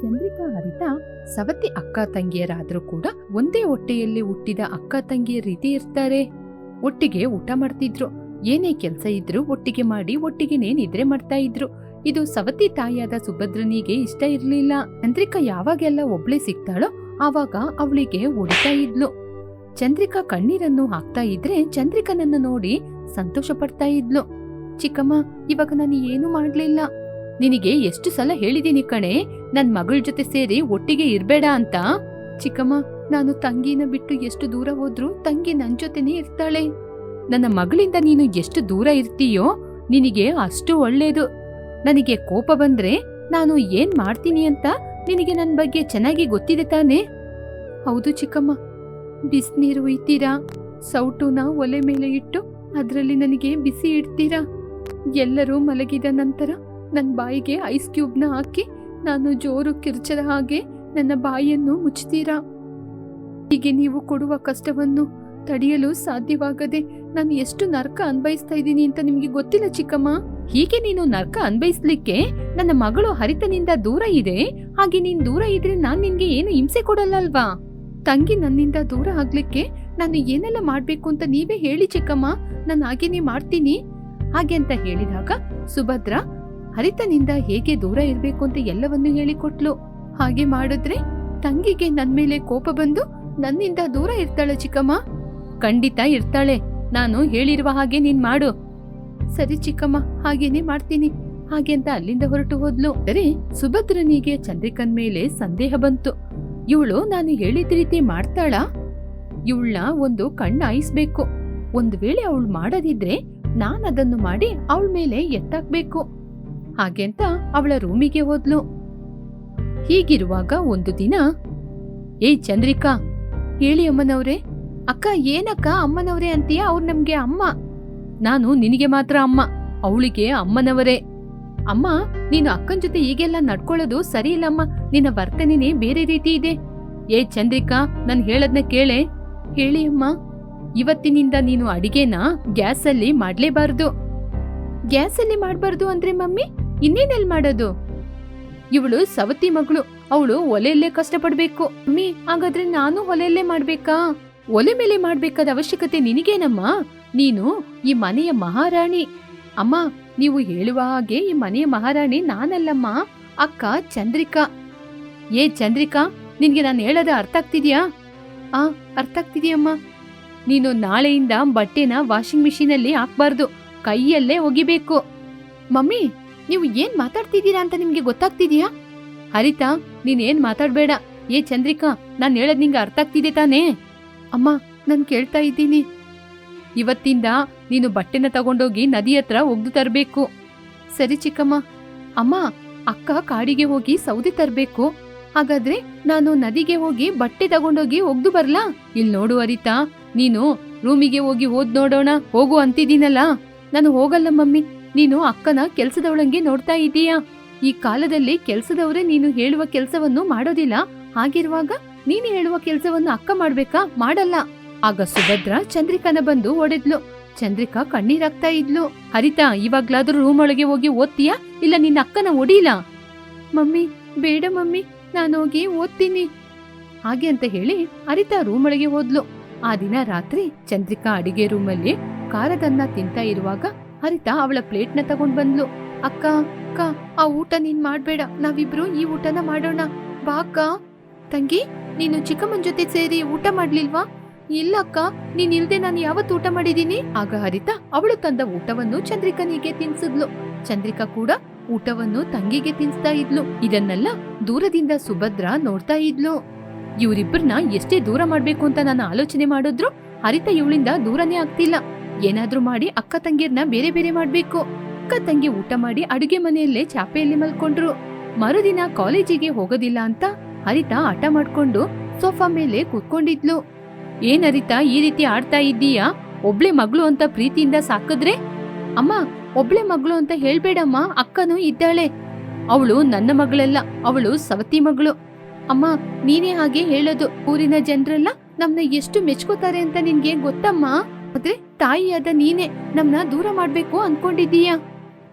ಚಂದ್ರಿಕಾ ಹರಿತ ಸವತಿ ಅಕ್ಕ ತಂಗಿಯರಾದ್ರೂ ಕೂಡ ಒಂದೇ ಹೊಟ್ಟೆಯಲ್ಲಿ ಹುಟ್ಟಿದ ಅಕ್ಕ ತಂಗಿಯ ರೀತಿ ಇರ್ತಾರೆ. ಒಟ್ಟಿಗೆ ಊಟ ಮಾಡ್ತಿದ್ರು. ಏನೇ ಕೆಲ್ಸ ಇದ್ರೂ ಒಟ್ಟಿಗೆ ಮಾಡಿ ಒಟ್ಟಿಗೆನೇ ನಿದ್ರೆ ಮಾಡ್ತಾ ಇದ್ರು. ಇದು ಸವತಿ ತಾಯಿಯಾದ ಸುಭದ್ರನಿಗೆ ಇಷ್ಟ ಇರ್ಲಿಲ್ಲ. ಚಂದ್ರಿಕಾ ಯಾವಾಗೆಲ್ಲ ಒಬ್ಳೆ ಸಿಗ್ತಾಳೋ ಆವಾಗ ಅವಳಿಗೆ ಹೊಡಿತಾ ಇದ್ಲು. ಚಂದ್ರಿಕಾ ಕಣ್ಣೀರನ್ನು ಹಾಕ್ತಾ ಇದ್ರೆ ಚಂದ್ರಿಕನನ್ನು ನೋಡಿ ಸಂತೋಷ ಪಡ್ತಾ ಇದ್ಲು. ಚಿಕ್ಕಮ್ಮ, ಇವಾಗ ನಾನು ಏನು ಮಾಡ್ಲಿಲ್ಲ? ನಿನಗೆ ಎಷ್ಟು ಸಲ ಹೇಳಿದೀನಿ ಕಣೆ, ನನ್ ಮಗಳ ಜೊತೆ ಸೇರಿ ಒಟ್ಟಿಗೆ ಇರ್ಬೇಡ ಅಂತ. ಚಿಕ್ಕಮ್ಮ, ನಾನು ತಂಗಿನ ಬಿಟ್ಟು ಎಷ್ಟು ದೂರ ಹೋದ್ರೂ ತಂಗಿ ನನ್ ಜೊತೆನೇ ಇರ್ತಾಳೆ. ನನ್ನ ಮಗಳಿಂದ ನೀನು ಎಷ್ಟು ದೂರ ಇರ್ತೀಯೋ, ನಿನಗೆ ಅಷ್ಟು ಒಳ್ಳೇದು. ನನಗೆ ಕೋಪ ಬಂದ್ರೆ ನಾನು ಏನ್ ಮಾಡ್ತೀನಿ ಅಂತ ನಿನಗೆ ನನ್ ಬಗ್ಗೆ ಚೆನ್ನಾಗಿ ಗೊತ್ತಿದೆ ತಾನೆ? ಹೌದು ಚಿಕ್ಕಮ್ಮ, ಬಿಸಿನೀರು ಒಯ್ತೀರಾ? ಸೌಟುನ ಒಲೆ ಮೇಲೆ ಇಟ್ಟು ಅದರಲ್ಲಿ ನನಗೆ ಬಿಸಿ ಇಡ್ತೀರಾ? ಎಲ್ಲರೂ ಮಲಗಿದ ನಂತರ ನನ್ನ ಬಾಯಿಗೆ ಐಸ್ ಕ್ಯೂಬ್ನ ಹಾಕಿ ನಾನು ಜೋರು ಕಿರ್ಚದ ಹಾಗೆ ನನ್ನ ಬಾಯಿಯನ್ನು ಮುಚ್ಚುತ್ತೀರಾ? ಹೀಗೆ ನೀವು ಕೊಡುವ ಕಷ್ಟವನ್ನು ತಡೆಯಲು ಸಾಧ್ಯವಾಗದೆ ನಾನು ಎಷ್ಟು ನರ್ಕ ಅನ್ಭವಿಸ್ತಾ ಇದ್ದೀನಿ ಅಂತ ನಿಮಗೆ ಗೊತ್ತಿಲ್ಲ ಚಿಕ್ಕಮ್ಮ? ಹೀಗೆ ನೀನು ನರ್ಕ ಅನ್ಭವಿಸ್ಲಿಕ್ಕೆ ನನ್ನ ಮಗಳು ಹರಿತನಿಂದ ದೂರ ಇದೆ. ಹಾಗೆ ನೀನ್ ದೂರ ಇದ್ರೆ ನಾನ್ ನಿನ್ಗೆ ಏನು ಹಿಂಸೆ ಕೊಡಲ್ಲಲ್ವಾ? ತಂಗಿ ನನ್ನಿಂದ ದೂರ ಆಗ್ಲಿಕ್ಕೆ ನಾನು ಏನೆಲ್ಲ ಮಾಡ್ಬೇಕು ಅಂತ ನೀವೇ ಹೇಳಿ ಚಿಕ್ಕಮ್ಮ. ನಾನು ಹಾಗೇನೆ ಮಾಡ್ತೀನಿ. ಹಾಗೆ ಅಂತ ಹೇಳಿದಾಗ ಸುಭದ್ರ ಹರಿತನಿಂದ ಹೇಗೆ ದೂರ ಇರ್ಬೇಕು ಅಂತ ಎಲ್ಲವನ್ನೂ ಹೇಳಿಕೊಟ್ಲು. ಹಾಗೆ ಮಾಡಿದ್ರೆ ತಂಗಿಗೆ ನನ್ ಮೇಲೆ ಕೋಪ ಬಂದು ನನ್ನಿಂದ ದೂರ ಇರ್ತಾಳೆ ಚಿಕ್ಕಮ್ಮ. ಖಂಡಿತ ಇರ್ತಾಳೆ. ನಾನು ಹೇಳಿರುವ ಹಾಗೆ ನೀನ್ ಮಾಡು. ಸರಿ ಚಿಕ್ಕಮ್ಮ, ಹಾಗೇನೆ ಮಾಡ್ತೀನಿ. ಹಾಗೆ ಅಂತ ಅಲ್ಲಿಂದ ಹೊರಟು ಹೋದ್ಲು. ಸರಿ ಸುಭದ್ರನಿಗೆ ಚಂದ್ರಿಕನ್ ಮೇಲೆ ಸಂದೇಹ ಬಂತು. ಇವಳು, ನಾನು ಹೇಳಿದ ರೀತಿ ಮಾಡ್ತಾಳ? ಇವಳನ್ನ ಒಂದು ಕಣ್ಣು ಆಯಿಸ್ಬೇಕು ಒಂದು ವೇಳೆ ಅವಳು ಮಾಡದಿದ್ರೆ ನಾನದನ್ನು ಮಾಡಿ ಅವಳ ಮೇಲೆ ಎತ್ತಾಕ್ಬೇಕು. ಹಾಗೆ ಅಂತ ಅವಳ ರೂಮಿಗೆ ಹೋದ್ಲು. ಹೀಗಿರುವಾಗ ಒಂದು ದಿನ, ಏಯ್ ಚಂದ್ರಿಕಾ, ಹೇಳಿ ಅಮ್ಮನವ್ರೆ. ಅಕ್ಕ, ಏನಕ್ಕ ಅಮ್ಮನವ್ರೆ ಅಂತೀಯ? ಅವ್ರು ನಮ್ಗೆ ಅಮ್ಮ. ನಾನು ನಿನಗೆ ಮಾತ್ರ ಅಮ್ಮ, ಅವಳಿಗೆ ಅಮ್ಮನವರೇ. ಅಮ್ಮ, ನೀನು ಅಕ್ಕನ್ ಜೊತೆ ಈಗೆಲ್ಲ ನಡ್ಕೊಳ್ಳೋದು ಸರಿ ಇಲ್ಲಮ್ಮ ನಿನ್ನ ವರ್ತನೆನೇ ಬೇರೆ ರೀತಿ ಇದೆ. ಏ ಚಂದ್ರಿಕಾ, ನಾನು ಹೇಳದ್ನ ಕೇಳೆ. ಹೇಳಿ ಅಮ್ಮ. ಇವತ್ತಿನಿಂದ ನೀನು ಅಡಿಗೆನ ಗ್ಯಾಸಲ್ಲಿ ಮಾಡ್ಲೇಬಾರ್ದು. ಗ್ಯಾಸಲ್ಲಿ ಮಾಡ್ಬಾರ್ದು ಅಂದ್ರೆ ಮಮ್ಮಿ? ಇನ್ನೇನೆಲ್ ಮಾಡೋದು? ಇವಳು ಸವತಿ ಮಗಳು, ಅವಳು ಒಲೆಯಲ್ಲೇ ಕಷ್ಟಪಡಬೇಕು. ಅಮ್ಮಿ ಹಾಗಾದ್ರೆ ನಾನು ಒಲೆಯಲ್ಲೇ ಮಾಡ್ಬೇಕಾ? ಒಲೆ ಮೇಲೆ ಮಾಡ್ಬೇಕಾದ ಅವಶ್ಯಕತೆ ನಿನಗೇನಮ್ಮ? ನೀನು ಈ ಮನೆಯ ಮಹಾರಾಣಿ. ಅಮ್ಮ, ನೀವು ಹೇಳುವ ಹಾಗೆ ಈ ಮನೆಯ ಮಹಾರಾಣಿ ನಾನಲ್ಲಮ್ಮ, ಅಕ್ಕ ಚಂದ್ರಿಕಾ. ಏ ಚಂದ್ರಿಕಾ, ನಿನ್ಗೆ ನಾನು ಹೇಳೋದ ಅರ್ಥ ಆಗ್ತಿದ್ಯಾ? ಆ, ಅರ್ಥ ಆಗ್ತಿದ್ಯಮ್ಮ. ನೀನು ನಾಳೆಯಿಂದ ಬಟ್ಟೆನ ವಾಷಿಂಗ್ ಮಿಷಿನಲ್ಲಿ ಹಾಕ್ಬಾರ್ದು. ಕೈಯಲ್ಲೇ ಒಗಿಬೇಕು. ಮಮ್ಮಿ ನೀವು ಏನ್ ಮಾತಾಡ್ತಿದ್ದೀರಾ ಅಂತ ನಿಮ್ಗೆ ಗೊತ್ತಾಗ್ತಿದ್ಯಾ? ಹರಿತಾ, ನೀನ್ ಏನ್ ಮಾತಾಡ್ಬೇಡ. ಏ ಚಂದ್ರಿಕಾ, ನಾನ್ ಹೇಳದ್ ನಿಂಗೆ ಅರ್ಥ ಆಗ್ತಿದೆ ತಾನೇ? ಅಮ್ಮ, ನಾನ್ ಕೇಳ್ತಾ ಇದ್ದೀನಿ. ಇವತ್ತಿಂದ ನೀನು ಬಟ್ಟೆನ ತಗೊಂಡೋಗಿ ನದಿ ಹತ್ರ ಒಗ್ದು ತರಬೇಕು. ಸರಿ ಚಿಕ್ಕಮ್ಮ. ಅಮ್ಮ, ಅಕ್ಕ ಕಾಡಿಗೆ ಹೋಗಿ ಸೌದೆ ತರಬೇಕು. ಹಾಗಾದ್ರೆ ನಾನು ನದಿಗೆ ಹೋಗಿ ಬಟ್ಟೆ ತಗೊಂಡೋಗಿ ಒಗ್ದು ಬರ್ಲಾ? ಇಲ್ ನೋಡು ಅರಿತಾ ನೀನು ರೂಮಿಗೆ ಹೋಗಿ ಓದ್ ನೋಡೋಣ, ಹೋಗು ಅಂತಿದ್ದೀನಲ್ಲ. ನಾನು ಹೋಗಲ್ಲ ಮಮ್ಮಿ. ನೀನು ಅಕ್ಕನ ಕೆಲ್ಸದವಳಂಗೆ ನೋಡ್ತಾ ಇದ್ದೀಯಾ ಈ ಕಾಲದಲ್ಲಿ ಕೆಲ್ಸದವರೇ ನೀನು ಹೇಳುವ ಕೆಲಸವನ್ನು ಮಾಡೋದಿಲ್ಲ. ಹಾಗಿರುವಾಗ ನೀನು ಹೇಳುವ ಕೆಲಸವನ್ನು ಅಕ್ಕ ಮಾಡ್ಬೇಕಾ? ಮಾಡಲ್ಲ. ಆಗ ಸುಭದ್ರ ಚಂದ್ರಿಕನ ಬಂದು ಒಡೆದ್ಲು ಚಂದ್ರಿಕಾ ಕಣ್ಣೀರಾಗ್ತಾ ಇದ್ಲು. ಹರಿತಾ, ಇವಾಗ್ಲಾದ್ರೂ ರೂಮ್ ಒಳಗೆ ಹೋಗಿ ಓದ್ತೀಯಾ? ಇಲ್ಲ ನಿನ್ನ ಅಕ್ಕನ ಒಡೀಲಾ ಮಮ್ಮಿ, ಬೇಡ ಮಮ್ಮಿ, ನಾನು ಹೋಗಿ ಓದ್ತೀನಿ. ಹಾಗೆ ಅಂತ ಹೇಳಿ ಹರಿತಾ ರೂಮ್ ಒಳಗೆ ಹೋದ್ಲು. ಆ ದಿನ ರಾತ್ರಿ ಚಂದ್ರಿಕಾ ಅಡಿಗೆ ರೂಮಲ್ಲಿ ಖಾರದನ್ನ ತಿಂತಾ ಇರುವಾಗ ಹರಿತಾ ಅವಳ ಪ್ಲೇಟ್ನ ತಗೊಂಡ್ ಬಂದ್ಲು. ಅಕ್ಕ ಅಕ್ಕ, ಆ ಊಟ ನೀನ್ ಮಾಡ್ಬೇಡ. ನಾವಿಬ್ರು ಈ ಊಟನ ಮಾಡೋಣ. ಬಾ, ಅಕ್ಕ. ತಂಗಿ, ನೀನು ಚಿಕ್ಕಮ್ಮನ ಜೊತೆ ಸೇರಿ ಊಟ ಮಾಡ್ಲಿಲ್ವಾ? ಇಲ್ಲ, ಅಕ್ಕ. ನೀನ್ ಇಲ್ದೆ ನಾನು ಯಾವತ್ತು ಊಟ ಮಾಡಿದೀನಿ ಆಗ ಹರಿತ ಅವಳು ತಂದ ಊಟವನ್ನು ಚಂದ್ರಿಕನಿಗೆ ತಿನ್ಸಿದ್ಲು. ಚಂದ್ರಿಕಾ ಕೂಡ ಊಟವನ್ನು ತಂಗಿಗೆ ತಿನ್ಸ್ತಾ ಇದ್ಲು. ಇದನ್ನೆಲ್ಲ ದೂರದಿಂದ ಸುಭದ್ರ ನೋಡ್ತಾ ಇದ್ಲು. ಇವರಿಬ್ಬರನ್ನ ಎಷ್ಟೇ ದೂರ ಮಾಡ್ಬೇಕು ಅಂತ ನಾನು ಆಲೋಚನೆ ಮಾಡಿದ್ರು ಹರಿತ ಇವಳಿಂದ ದೂರನೇ ಆಗ್ತಿಲ್ಲ. ಏನಾದ್ರೂ ಮಾಡಿ ಅಕ್ಕ ತಂಗಿಯರ್ನ ಬೇರೆ ಬೇರೆ ಮಾಡ್ಬೇಕು. ಅಕ್ಕ ತಂಗಿ ಊಟ ಮಾಡಿ ಅಡುಗೆ ಮನೆಯಲ್ಲೇ ಚಾಪೆಯಲ್ಲಿ ಮಲ್ಕೊಂಡ್ರು. ಮರುದಿನ ಕಾಲೇಜಿಗೆ ಹೋಗೋದಿಲ್ಲ ಅಂತ ಹರಿತಾ ಆಟ ಮಾಡ್ಕೊಂಡು ಸೋಫಾ ಮೇಲೆ ಕೂತ್ಕೊಂಡಿದ್ಲು. ಏನ್ ಹರಿತಾ, ಈ ರೀತಿ ಆಡ್ತಾ ಇದ್ದೀಯಾ? ಒಬ್ಳೆ ಮಗಳು ಅಂತ ಪ್ರೀತಿಯಿಂದ ಸಾಕಿದ್ರೆ? ಅಮ್ಮ, ಒಬ್ಳೆ ಮಗಳು ಅಂತ ಹೇಳ್ಬೇಡಮ್ಮ, ಅಕ್ಕನೂ ಇದ್ದಾಳೆ. ಅವಳು ನನ್ನ ಮಗಳಲ್ಲ, ಅವಳು ಸವತಿ ಮಗಳು. ಅಮ್ಮ, ನೀನೇ ಹಾಗೆ ಹೇಳೋದು. ಊರಿನ ಜನರೆಲ್ಲ ನಮ್ನ ಎಷ್ಟು ಮೆಚ್ಕೋತಾರೆ ಅಂತ ನಿನ್ಗೆ ಗೊತ್ತಮ್ಮ? ಆದ್ರೆ ತಾಯಿಯಾದ ನೀನೇ ನಮ್ನ ದೂರ ಮಾಡ್ಬೇಕು ಅನ್ಕೊಂಡಿದ್ದೀಯಾ?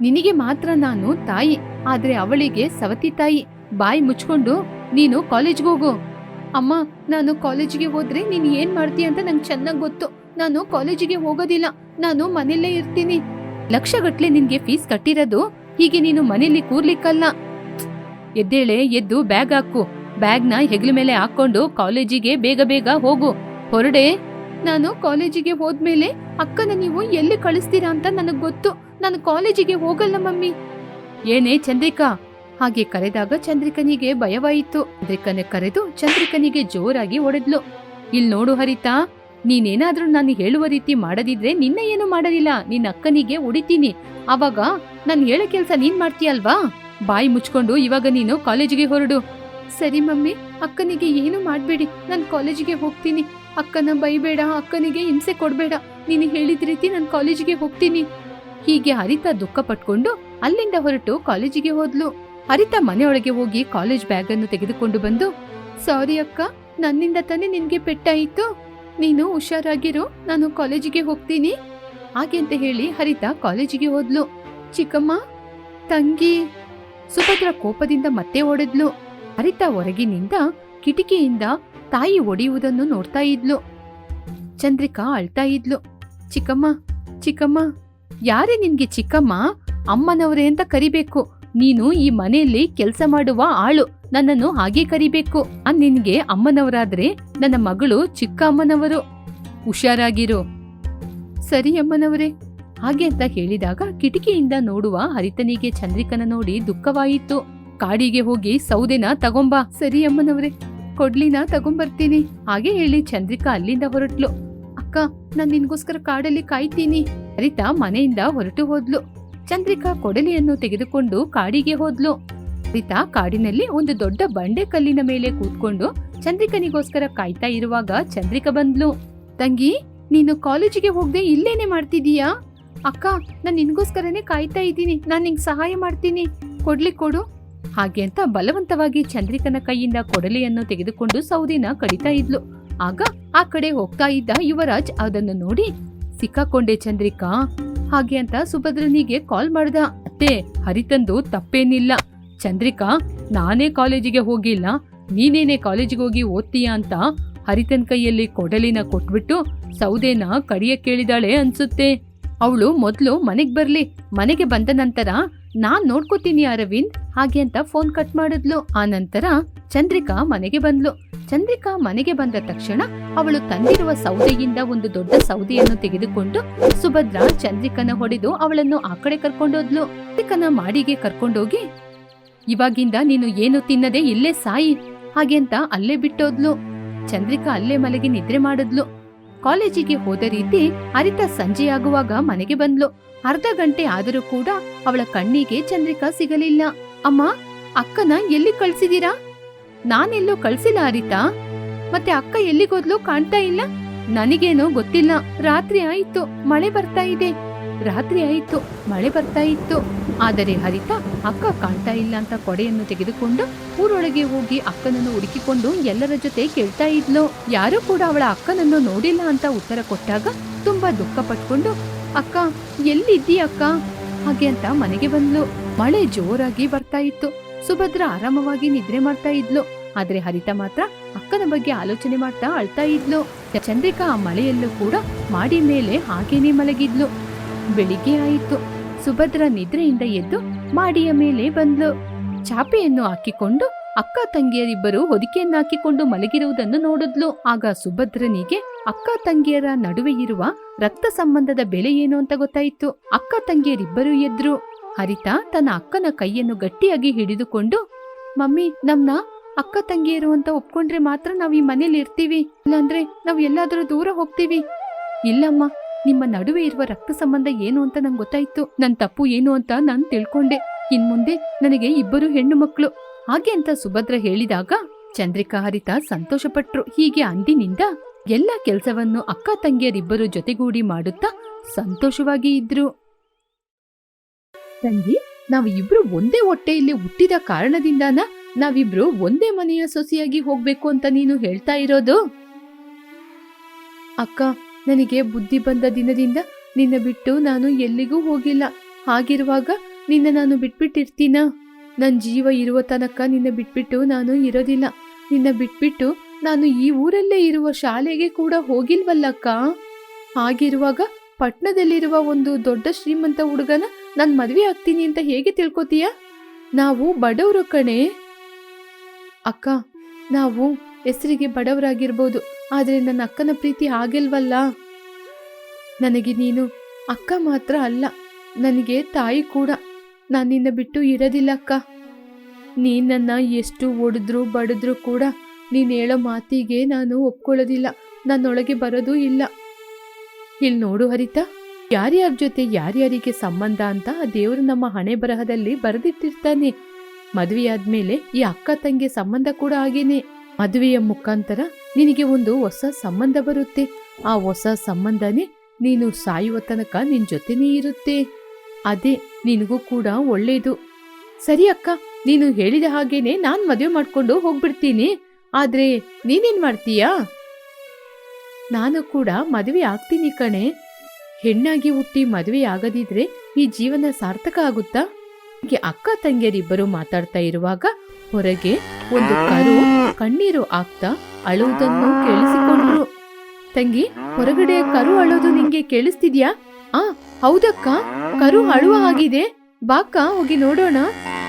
ನಿನಗೆ ಮಾತ್ರ ನಾನು ತಾಯಿ, ಆದ್ರೆ ಅವಳಿಗೆ ಸವತಿ ತಾಯಿ. ಬಾಯಿ ಮುಚ್ಕೊಂಡು ನೀನು ಕಾಲೇಜ್ಗೆ ಹೋಗು. ಅಮ್ಮ, ನಾನು ಕಾಲೇಜಿಗೆ ಹೋದ್ರೆ ನೀನು ಏನ್ ಮಾಡ್ತೀಯ ಅಂತ ನಂಗೆ ಚೆನ್ನಾಗಿ ಗೊತ್ತು. ನಾನು ಕಾಲೇಜಿಗೆ ಹೋಗೋದಿಲ್ಲ, ನಾನು ಮನೆಯಲ್ಲೇ ಇರ್ತೀನಿ. ಲಕ್ಷಗಟ್ಲೆ ನಿನ್ಗೆ ಫೀಸ್ ಕಟ್ಟಿರೋದು, ಹೀಗೆ ನೀನು ಮನೇಲಿ ಕೂರ್ಲಿಕ್ಕಲ್ಲ. ಎದ್ದೇಳೆ, ಎದ್ದು ಬ್ಯಾಗ್ ಹಾಕು. ಬ್ಯಾಗ್ನ ಹೆಗಲ ಮೇಲೆ ಹಾಕೊಂಡು ಕಾಲೇಜಿಗೆ ಬೇಗ ಬೇಗ ಹೋಗು. ಹೊರಡೆ ನಾನು ಕಾಲೇಜಿಗೆ ಹೋದ್ಮೇಲೆ ಅಕ್ಕನ ನೀವು ಎಲ್ಲಿ ಕಳಿಸ್ತೀರಾ ಅಂತ ನನಗ್ ಗೊತ್ತು. ನಾನು ಕಾಲೇಜಿಗೆ ಹೋಗಲ್ಲ ಮಮ್ಮಿ. ಏನೇ ಚಂದ್ರಿಕಾ? ಹಾಗೆ ಕರೆದಾಗ ಚಂದ್ರಿಕನಿಗೆ ಭಯವಾಯಿತು. ಚಂದ್ರಿಕನ ಕರೆದು ಚಂದ್ರಿಕನಿಗೆ ಜೋರಾಗಿ ಹೊಡೆದ್ಲು. ಇಲ್ ನೋಡು ಹರಿತಾ, ನೀನೇನಾದ್ರೂ ನಾನು ಹೇಳುವ ರೀತಿ ಮಾಡದಿದ್ರೆ ನಿನ್ನ ಏನು ಮಾಡಲಿಲ್ಲ. ನಿನ್ನ ಅಕ್ಕನಿಗೆ ಹೊಡಿತೀನಿ. ಅವಾಗ ನಾನು ಹೇಳೋ ಕೆಲ್ಸ ನೀನ್ ಮಾಡ್ತೀಯಲ್ವಾ ಬಾಯಿ ಮುಚ್ಕೊಂಡು ಇವಾಗ ನೀನು ಕಾಲೇಜಿಗೆ ಹೊರಡು. ಸರಿ ಮಮ್ಮಿ, ಅಕ್ಕನಿಗೆ ಏನು ಮಾಡ್ಬೇಡಿ. ನಾನು ಕಾಲೇಜಿಗೆ ಹೋಗ್ತೀನಿ. ಅಕ್ಕನ ಬೈಬೇಡ, ಅಕ್ಕನಿಗೆ ಹಿಂಸೆ ಕೊಡಬೇಡ. ನೀನು ಹೇಳಿದ ರೀತಿ ನಾನು ಕಾಲೇಜಿಗೆ ಹೋಗ್ತೀನಿ. ಹೀಗೆ ಹರಿತ ದುಃಖ ಪಟ್ಕೊಂಡು ಅಲ್ಲಿಂದ ಹೊರಟು ಕಾಲೇಜಿಗೆ ಹೋದ್ಲು. ಹರಿತ ಮನೆಯೊಳಗೆ ಹೋಗಿ ಕಾಲೇಜ್ ಬ್ಯಾಗ್ ಅನ್ನು ತೆಗೆದುಕೊಂಡು ಬಂದು, ಸಾರಿ ಅಕ್ಕ, ನನ್ನಿಂದ ತಾನೇ ನಿನ್ಗೆ ಪೆಟ್ಟಾಯಿತು ನೀನು ಹುಷಾರಾಗಿರು, ನಾನು ಕಾಲೇಜಿಗೆ ಹೋಗ್ತೀನಿ. ಹಾಗೆ ಅಂತ ಹೇಳಿ ಹರಿತ ಕಾಲೇಜಿಗೆ ಹೋದ್ಲು. ಚಿಕ್ಕಮ್ಮ, ತಂಗಿ. ಸುಭದ್ರ ಕೋಪದಿಂದ ಮತ್ತೆ ಓಡಿದ್ಲು. ಹರಿತ ಹೊರಗಿನಿಂದ ಕಿಟಕಿಯಿಂದ ತಾಯಿ ಒಡೆಯುವುದನ್ನು ನೋಡ್ತಾ ಇದ್ಲು. ಚಂದ್ರಿಕಾ ಅಳ್ತಾ ಇದ್ಲು. ಚಿಕ್ಕಮ್ಮ ಚಿಕ್ಕಮ್ಮ, ಯಾರೇ ನಿನ್ಗೆ ಚಿಕ್ಕಮ್ಮ, ಅಮ್ಮನವರೇ ಅಂತ ಕರಿಬೇಕು. ನೀನು ಈ ಮನೆಯಲ್ಲಿ ಕೆಲಸ ಮಾಡುವ ಆಳು. ನನ್ನನ್ನು ಹಾಗೆ ಕರಿಬೇಕು. ಆ ನಿನ್ಗೆ ಅಮ್ಮನವರಾದ್ರೆ ನನ್ನ ಮಗಳು ಚಿಕ್ಕ ಅಮ್ಮನವರು. ಹುಷಾರಾಗಿರು. ಸರಿ ಅಮ್ಮನವರೇ. ಹಾಗೆ ಅಂತ ಹೇಳಿದಾಗ ಕಿಟಕಿಯಿಂದ ನೋಡುವ ಹರಿತನಿಗೆ ಚಂದ್ರಿಕನ ನೋಡಿ ದುಃಖವಾಯಿತು. ಕಾಡಿಗೆ ಹೋಗಿ ಸೌದೆನ ತಗೊಂಬಾ. ಸರಿ ಅಮ್ಮನವ್ರೆ. ಕೊಡ್ಲಿನ ತಗೊಂಬರ್ತೀನಿ. ಹಾಗೆ ಹೇಳಿ ಚಂದ್ರಿಕಾ ಅಲ್ಲಿಂದ ಹೊರಟ್ಲು. ಅಕ್ಕ, ನಾನ್ ನಿನ್ಗೋಸ್ಕರ ಕಾಡಲ್ಲಿ ಕಾಯ್ತೀನಿ. ಹರಿತಾ ಮನೆಯಿಂದ ಹೊರಟು ಹೋದ್ಲು. ಚಂದ್ರಿಕಾ ಕೊಡಲಿಯನ್ನು ತೆಗೆದುಕೊಂಡು ಕಾಡಿಗೆ ಹೋದ್ಲು. ಹರಿತಾ ಕಾಡಿನಲ್ಲಿ ಒಂದು ದೊಡ್ಡ ಬಂಡೆ ಕಲ್ಲಿನ ಮೇಲೆ ಕೂತ್ಕೊಂಡು ಚಂದ್ರಿಕನಿಗೋಸ್ಕರ ಕಾಯ್ತಾ ಇರುವಾಗ ಚಂದ್ರಿಕಾ ಬಂದ್ಲು. ತಂಗಿ, ನೀನು ಕಾಲೇಜಿಗೆ ಹೋಗದೆ ಇಲ್ಲೇನೆ ಮಾಡ್ತಿದೀಯಾ ಅಕ್ಕ, ನಾನು ನಿನ್ಗೋಸ್ಕರನೇ ಕಾಯ್ತಾ ಇದ್ದೀನಿ. ನಾನು ನಿಂಗ್ ಸಹಾಯ ಮಾಡ್ತೀನಿ. ಕೊಡ್ಲಿ ಕೊಡು. ಹಾಗೆ ಅಂತ ಬಲವಂತವಾಗಿ ಚಂದ್ರಿಕನ ಕೈಯಿಂದ ಕೊಡಲಿಯನ್ನು ತೆಗೆದುಕೊಂಡು ಸೌದಿನ ಕಡಿತಾ ಇದ್ಲು. ಆಗ ಆ ಕಡೆ ಹೋಗ್ತಾ ಇದ್ದ ಯುವರಾಜ್ ಅದನ್ನು ನೋಡಿ, ಸಿಕ್ಕಾಕೊಂಡೆ ಚಂದ್ರಿಕಾ, ಹಾಗೆ ಅಂತ ಸುಭದ್ರನಿಗೆ ಕಾಲ್ ಮಾಡ್ದ. ಅತ್ತೆ, ಹರಿತಂದು ತಪ್ಪೇನಿಲ್ಲ. ಚಂದ್ರಿಕಾ, ನಾನೇ ಕಾಲೇಜಿಗೆ ಹೋಗಿಲ್ಲ. ನೀನೇನೆ ಕಾಲೇಜಿಗೆ ಹೋಗಿ ಓದ್ತೀಯಾ ಅಂತ ಹರಿತನ್ ಕೈಯಲ್ಲಿ ಕೊಡಲಿನ ಕೊಟ್ಬಿಟ್ಟು ಸೌದೆನ ಕಡಿಯ ಕೇಳಿದಾಳೆ ಅನ್ಸುತ್ತೆ. ಅವಳು ಮೊದಲು ಮನೆಗೆ ಬರ್ಲಿ. ಮನೆಗೆ ಬಂದ ನಂತರ ನಾನ್ ನೋಡ್ಕೋತೀನಿ ಅರವಿಂದ್, ಹಾಗೆ ಅಂತ ಫೋನ್ ಕಟ್ ಮಾಡಿದ್ಲು. ಆ ನಂತರ ಚಂದ್ರಿಕಾ ಮನೆಗೆ ಬಂದ್ಲು. ಚಂದ್ರಿಕಾ ಮನೆಗೆ ಬಂದ ತಕ್ಷಣ ಅವಳು ತಂದಿರುವ ಸೌದೆಯಿಂದ ಒಂದು ದೊಡ್ಡ ಸೌದೆಯನ್ನು ತೆಗೆದುಕೊಂಡು ಸುಭದ್ರ ಚಂದ್ರಿಕನ ಹೊಡೆದು ಅವಳನ್ನು ಆ ಕಡೆ ಕರ್ಕೊಂಡೋದ್ಲು. ಚಂದ್ರಿಕನ ಮಾಡಿಗೆ ಕರ್ಕೊಂಡೋಗಿ, ಇವಾಗಿಂದ ನೀನು ಏನು ತಿನ್ನದೆ ಇಲ್ಲೇ ಸಾಯಿ, ಹಾಗೆ ಅಂತ ಅಲ್ಲೇ ಬಿಟ್ಟೋದ್ಲು. ಚಂದ್ರಿಕಾ ಅಲ್ಲೇ ಮಲಗಿ ನಿದ್ರೆ ಮಾಡಿದ್ಲು. ಕಾಲೇಜಿಗೆ ಹೋದ ರೀತಿ ಅರಿತ ಸಂಜೆಯಾಗುವಾಗ ಮನೆಗೆ ಬಂದ್ಲು. ಅರ್ಧ ಗಂಟೆ ಆದರೂ ಕೂಡ ಅವಳ ಕಣ್ಣಿಗೆ ಚಂದ್ರಿಕಾ ಸಿಗಲಿಲ್ಲ. ಅಮ್ಮ, ಅಕ್ಕನ ಎಲ್ಲಿ ಕಳ್ಸಿದೀರಾ? ನಾನೆಲ್ಲೋ ಕಳ್ಸಿಲ್ಲ ಹರಿತಾ ಮತ್ತೆ ಅಕ್ಕ ಎಲ್ಲಿಗೋದ್ಲು ಕಾಣ್ತಾ ಇಲ್ಲ. ನನಗೇನೋ ಗೊತ್ತಿಲ್ಲ. ರಾತ್ರಿ ಆಯಿತು. ಮಳೆ ಬರ್ತಾ ಇದೆ. ರಾತ್ರಿ ಆಯ್ತು. ಮಳೆ ಬರ್ತಾ ಇತ್ತು. ಆದರೆ ಹರಿತಾ, ಅಕ್ಕ ಕಾಣ್ತಾ ಇಲ್ಲ ಅಂತ ಕೊಡೆಯನ್ನು ತೆಗೆದುಕೊಂಡು ಊರೊಳಗೆ ಹೋಗಿ ಅಕ್ಕನನ್ನು ಹುಡುಕಿಕೊಂಡು ಎಲ್ಲರ ಜೊತೆ ಕೇಳ್ತಾ ಇದ್ಲು. ಯಾರೂ ಕೂಡ ಅವಳ ಅಕ್ಕನನ್ನು ನೋಡಿಲ್ಲ ಅಂತ ಉತ್ತರ ಕೊಟ್ಟಾಗ ತುಂಬಾ ದುಃಖ ಪಟ್ಕೊಂಡು ಅಕ್ಕ ಎಲ್ಲಿದ್ದೀಯ ಅಕ್ಕ? ಹಾಗೆ ಅಂತ ಮನೆಗೆ ಬಂದ್ಲು. ಮಳೆ ಜೋರಾಗಿ ಬರ್ತಾ ಇತ್ತು. ಸುಭದ್ರ ಆರಾಮವಾಗಿ ನಿದ್ರೆ ಮಾಡ್ತಾ ಇದ್ಲು. ಆದ್ರೆ ಹರಿತ ಮಾತ್ರ ಅಕ್ಕನ ಬಗ್ಗೆ ಆಲೋಚನೆ ಮಾಡ್ತಾ ಅಳ್ತಾ ಇದ್ಲು. ಚಂದ್ರಿಕಾ ಆ ಮಳೆಯಲ್ಲೂ ಕೂಡ ಮಾಡಿ ಮೇಲೆ ಹಾಗೇನೆ ಮಲಗಿದ್ಲು. ಬೆಳಿಗ್ಗೆ ಆಯಿತು. ಸುಭದ್ರ ನಿದ್ರೆಯಿಂದ ಎದ್ದು ಮಾಡಿಯ ಮೇಲೆ ಬಂದ್ಲು. ಚಾಪೆಯನ್ನು ಹಾಕಿಕೊಂಡು ಅಕ್ಕ ತಂಗಿಯರಿಬ್ಬರು ಹೊದಿಕೆಯನ್ನಾಕಿಕೊಂಡು ಮಲಗಿರುವುದನ್ನು ನೋಡಿದ್ಲು. ಆಗ ಸುಭದ್ರನಿಗೆ, ಅಕ್ಕ ತಂಗಿಯರ ನಡುವೆ ಇರುವ ರಕ್ತ ಸಂಬಂಧದ ಬೆಲೆ ಏನು ಅಂತ ಗೊತ್ತಾಯಿತು. ಅಕ್ಕ ತಂಗಿಯರಿಬ್ಬರು ಎದ್ರು. ಹರಿತಾ ತನ್ನ ಅಕ್ಕನ ಕೈಯನ್ನು ಗಟ್ಟಿಯಾಗಿ ಹಿಡಿದುಕೊಂಡು, ಮಮ್ಮಿ, ನಮ್ನ ಅಕ್ಕ ತಂಗಿಯರು ಅಂತ ಒಪ್ಕೊಂಡ್ರೆ ಮಾತ್ರ ನಾವ್ ಈ ಮನೇಲಿ ಇರ್ತೀವಿ. ಇಲ್ಲಾಂದ್ರೆ ನಾವ್ ಎಲ್ಲಾದ್ರೂ ದೂರ ಹೋಗ್ತೀವಿ. ಇಲ್ಲಮ್ಮ, ನಿಮ್ಮ ನಡುವೆ ಇರುವ ರಕ್ತ ಸಂಬಂಧ ಏನು ಅಂತ ನಂಗೆ ಗೊತ್ತಾಯ್ತು. ನನ್ ತಪ್ಪು ಏನು ಅಂತ ನಾನು ತಿಳ್ಕೊಂಡೆ. ಇನ್ಮುಂದೆ ನನಗೆ ಇಬ್ಬರು ಹೆಣ್ಣು ಮಕ್ಕಳು ಹಾಗೆ ಅಂತ ಸುಭದ್ರ ಹೇಳಿದಾಗ ಚಂದ್ರಿಕಾ ಹರಿತ ಸಂತೋಷಪಟ್ರು. ಹೀಗೆ ಅಂದಿನಿಂದ ಎಲ್ಲ ಕೆಲಸವನ್ನು ಅಕ್ಕ ತಂಗಿಯರಿಬ್ಬರು ಜೊತೆಗೂಡಿ ಮಾಡುತ್ತಾ ಸಂತೋಷವಾಗಿ ಇದ್ರು. ತಂಗಿ, ನಾವು ಇಬ್ರು ಒಂದೇ ಹೊಟ್ಟೆಯಲ್ಲಿ ಹುಟ್ಟಿದ ಕಾರಣದಿಂದಾನ ನಾವಿಬ್ರು ಒಂದೇ ಮನೆಯ ಸೊಸೆಯಾಗಿ ಹೋಗ್ಬೇಕು ಅಂತ ನೀನು ಹೇಳ್ತಾ ಇರೋದು? ಅಕ್ಕ, ನನಗೆ ಬುದ್ಧಿ ಬಂದ ದಿನದಿಂದ ನಿನ್ನ ಬಿಟ್ಟು ನಾನು ಎಲ್ಲಿಗೂ ಹೋಗಿಲ್ಲ. ಹಾಗಿರುವಾಗ ನಿನ್ನ ನಾನು ಬಿಟ್ಬಿಟ್ಟಿರ್ತೀನ? ನನ್ನ ಜೀವ ಇರುವ ತನಕ ನಿನ್ನ ಬಿಟ್ಬಿಟ್ಟು ನಾನು ಇರೋದಿಲ್ಲ. ನಿನ್ನ ಬಿಟ್ಬಿಟ್ಟು ನಾನು ಈ ಊರಲ್ಲೇ ಇರುವ ಶಾಲೆಗೆ ಕೂಡ ಹೋಗಿಲ್ವಲ್ಲಕ್ಕ? ಹಾಗಿರುವಾಗ ಪಟ್ಟಣದಲ್ಲಿರುವ ಒಂದು ದೊಡ್ಡ ಶ್ರೀಮಂತ ಹುಡುಗನ ನಾನು ಮದುವೆ ಆಗ್ತೀನಿ ಅಂತ ಹೇಗೆ ತಿಳ್ಕೊತೀಯ? ನಾವು ಬಡವರು ಕಣೆ. ಅಕ್ಕ, ನಾವು ಹೆಸರಿಗೆ ಬಡವರಾಗಿರ್ಬೋದು, ಆದರೆ ನನ್ನ ಅಕ್ಕನ ಪ್ರೀತಿ ಆಗಿಲ್ವಲ್ಲ ನನಗೆ ನೀನು ಅಕ್ಕ ಮಾತ್ರ ಅಲ್ಲ, ನನಗೆ ತಾಯಿ ಕೂಡ. ನಾನು ನಿನ್ನ ಬಿಟ್ಟು ಇರೋದಿಲ್ಲ ಅಕ್ಕ ನೀನನ್ನು ನನ್ನ ಎಷ್ಟು ಒಡೆದ್ರು ಬಡಿದ್ರು ಕೂಡ ನೀನು ಹೇಳೋ ಮಾತಿಗೆ ನಾನು ಒಪ್ಕೊಳ್ಳೋದಿಲ್ಲ. ನನ್ನೊಳಗೆ ಬರೋದೂ ಇಲ್ಲ. ಇಲ್ಲಿ ನೋಡು ಹರಿತಾ, ಯಾರ್ಯಾರ ಜೊತೆ ಯಾರ್ಯಾರಿಗೆ ಸಂಬಂಧ ಅಂತ ದೇವರು ನಮ್ಮ ಹಣೆ ಬರಹದಲ್ಲಿ ಬರೆದಿಟ್ಟಿರ್ತಾನೆ. ಮದುವೆಯಾದ್ಮೇಲೆ ಈ ಅಕ್ಕ ತಂಗಿ ಸಂಬಂಧ ಕೂಡ ಹಾಗೇನೆ. ಮದುವೆಯ ಮುಖಾಂತರ ನಿನಗೆ ಒಂದು ಹೊಸ ಸಂಬಂಧ ಬರುತ್ತೆ. ಆ ಹೊಸ ಸಂಬಂಧನೇ ನೀನು ಸಾಯುವ ತನಕ ನಿನ್ ಜೊತೆನೇ ಇರುತ್ತೆ. ಅದೇ, ನಿನಗೂ ಕೂಡ ಒಳ್ಳೇದು. ಸರಿ ಅಕ್ಕ, ನೀನು ಹೇಳಿದ ಹಾಗೇನೆ ನಾನ್ ಮದುವೆ ಮಾಡ್ಕೊಂಡು ಹೋಗ್ಬಿಡ್ತೀನಿ. ಆದ್ರೆ ನೀನೇನ್ ಮಾಡ್ತೀಯಾ? ನಾನು ಕೂಡ ಮದುವೆ ಆಗ್ತೀನಿ ಕಣೆ. ಹೆಣ್ಣಾಗಿ ಹುಟ್ಟಿ ಮದುವೆ ಆಗದಿದ್ರೆ ಈ ಜೀವನ ಸಾರ್ಥಕ ಆಗುತ್ತಾ? ಅಕ್ಕ ತಂಗಿಯರಿಬ್ಬರು ಮಾತಾಡ್ತಾ ಇರುವಾಗ ಹೊರಗೆ ಒಂದು ಕರು ಕಣ್ಣೀರು ಆಗ್ತಾ ಅಳುವುದನ್ನು ಕೇಳಿಸಿಕೊಂಡ್ರು. ತಂಗಿ, ಹೊರಗಡೆ ಕರು ಅಳೋದು ನಿಂಗೆ ಕೇಳಿಸ್ತಿದ್ಯಾ? ಆ ಹೌದಕ್ಕ? ಕರು ಅಳುವ ಆಗಿದೆ ಬಾಕ್ಕ, ಹೋಗಿ ನೋಡೋಣ.